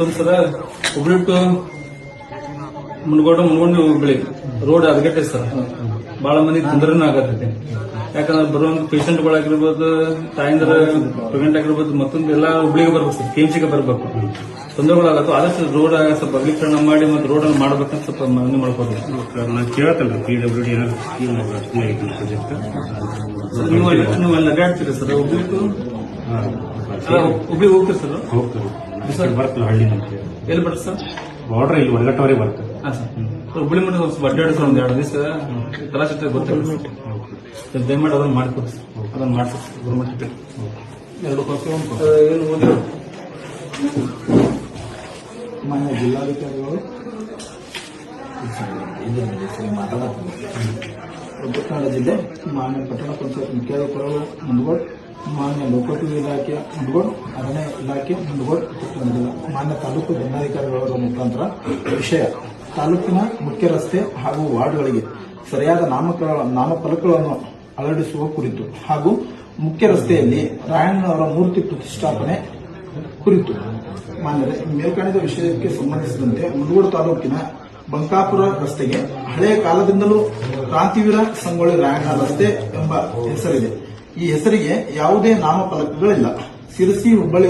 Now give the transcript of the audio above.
ಮತ್ತೊಂದು ಉಬ್ಬಿಟ್ಟು ಹುಬ್ಳಿ ಟು ಮುನ್ಗೋಡ ಮುನ್ಗೊಂಡು ಹುಬ್ಳಿ ರೋಡ್ ಅದಗಟ್ಟೆ ಸರ್. ಬಹಳ ಮಂದಿ ತೊಂದರೆನೂ ಆಗತ್ತೈತಿ. ಯಾಕಂದ್ರೆ ಬರುವಂತ ಪೇಷಂಟ್ಗಳಾಗಿರ್ಬೋದು ತಾಯಂದ್ರ ಪ್ರೆಗ್ನೆಂಟ್ ಆಗಿರ್ಬೋದು ಮತ್ತೊಂದು ಎಲ್ಲ ಹುಬ್ಳಿಗೆ ಬರ್ಬೇಕು ಸರ್ ಕೆಎಂಸಿಗೆ ಬರ್ಬೇಕು. ತೊಂದರೆಗಳಾಗತ್ತೋ ಆದಷ್ಟು ರೋಡ್ ಸ್ವಲ್ಪ ಅಗಲೀಕರಣ ಮಾಡಿ ಮತ್ತೆ ರೋಡ್ ಅನ್ನು ಮಾಡ್ಬೇಕಂತ ಸ್ವಲ್ಪ ಮನವಿ ಮಾಡ್ಕೋಬೇಕು ನಾನು ಕೇಳತ್ತಲ್ಲ ಪಿ ಡಬ್ಲ್ಯೂ ಡಿ ನೀವು ನೀವು ಅಲ್ಲಿ ಅಡ್ಡಾಡ್ತೀರಿ ಸರ್? ಹುಬ್ಳಿ ಹುಬ್ಳಿ ಹೋಗ್ತೀರಿ ಸರ್? ಹೋಗ್ತದೆ ಸರ್. ಬರ್ತದೆ ಹಳ್ಳಿ ಅಂತ ಎಲ್ಲಿ ಬರ್ತದೆ ಸರ್? ಬಾರ್ಡರ್ ಇಲ್ಲಿ ಒಳಗಟ್ಟವರೆಗೆ ಬರ್ತದೆ. ಹಾಂ ಸರ್. ಹುಬ್ಳಿ ಸ್ವಲ್ಪ ಅಡ್ಡಾಡಿ ಸರ್ ಒಂದ್ ಎರಡು ದಿವಸ. ಗೊತ್ತಾಗುತ್ತೆ ಸರ್. ದಯಮಾಡಿ ಅದನ್ನ ಮಾಡ್ಕೊಡಿ ಸರ್. ಅದನ್ನ ಮಾಡ್ಕೊಡಿ ಗೌರ್ಮೆಂಟ್ ಎರಡು ಏನು ಓದಿ ಮಾನ್ಯ ಜಿಲ್ಲಾಧಿಕಾರಿಗಳು ಕನ್ನಡ ಜಿಲ್ಲೆ ಮಾನ್ಯ ಪಟ್ಟಣ ಪಂಚಾಯತ್ ಮುಖ್ಯಾಧಿಕಾರಿಗಳು ಮುಂದಗೋಡ್ ಮಾನ್ಯ ಲೋಕೋಪಯೋಗಿ ಇಲಾಖೆ ಮುಂದ್ಗೋಡು ಅರಣ್ಯ ಇಲಾಖೆ ಮುಂದ್ಗೋಡು ಬಂದಿಲ್ಲ ಮಾನ್ಯ ತಾಲೂಕು ದಂಡಾಧಿಕಾರಿಗಳವರ ಮುಖಾಂತರ ವಿಷಯ ತಾಲೂಕಿನ ಮುಖ್ಯ ರಸ್ತೆ ಹಾಗೂ ವಾರ್ಡ್ಗಳಿಗೆ ಸರಿಯಾದ ನಾಮಕ ನಾಮಫಲಕಗಳನ್ನು ಅಳವಡಿಸುವ ಕುರಿತು ಹಾಗೂ ಮುಖ್ಯ ರಸ್ತೆಯಲ್ಲಿ ರಾಯಣ್ಣನವರ ಮೂರ್ತಿ ಪ್ರತಿಷ್ಠಾಪನೆ ಕುರಿತು. ಮಾನ್ಯರೇ ಮೇಲ್ಕಾಣಿದ ವಿಷಯಕ್ಕೆ ಸಂಬಂಧಿಸಿದಂತೆ ಮುನಗೋಡು ತಾಲೂಕಿನ ಬಂಕಾಪುರ ರಸ್ತೆಗೆ ಹಳೆಯ ಕಾಲದಿಂದಲೂ ಕ್ರಾಂತಿವೀರ ಸಂಗೊಳ್ಳಿ ರಾಯಣ್ಣ ರಸ್ತೆ ಎಂಬ ಹೆಸರಿದೆ. ಈ ಹೆಸರಿಗೆ ಯಾವುದೇ ನಾಮಫಲಕಗಳಿಲ್ಲ. ಶಿರಸಿ ಹುಬ್ಬಳ್ಳಿ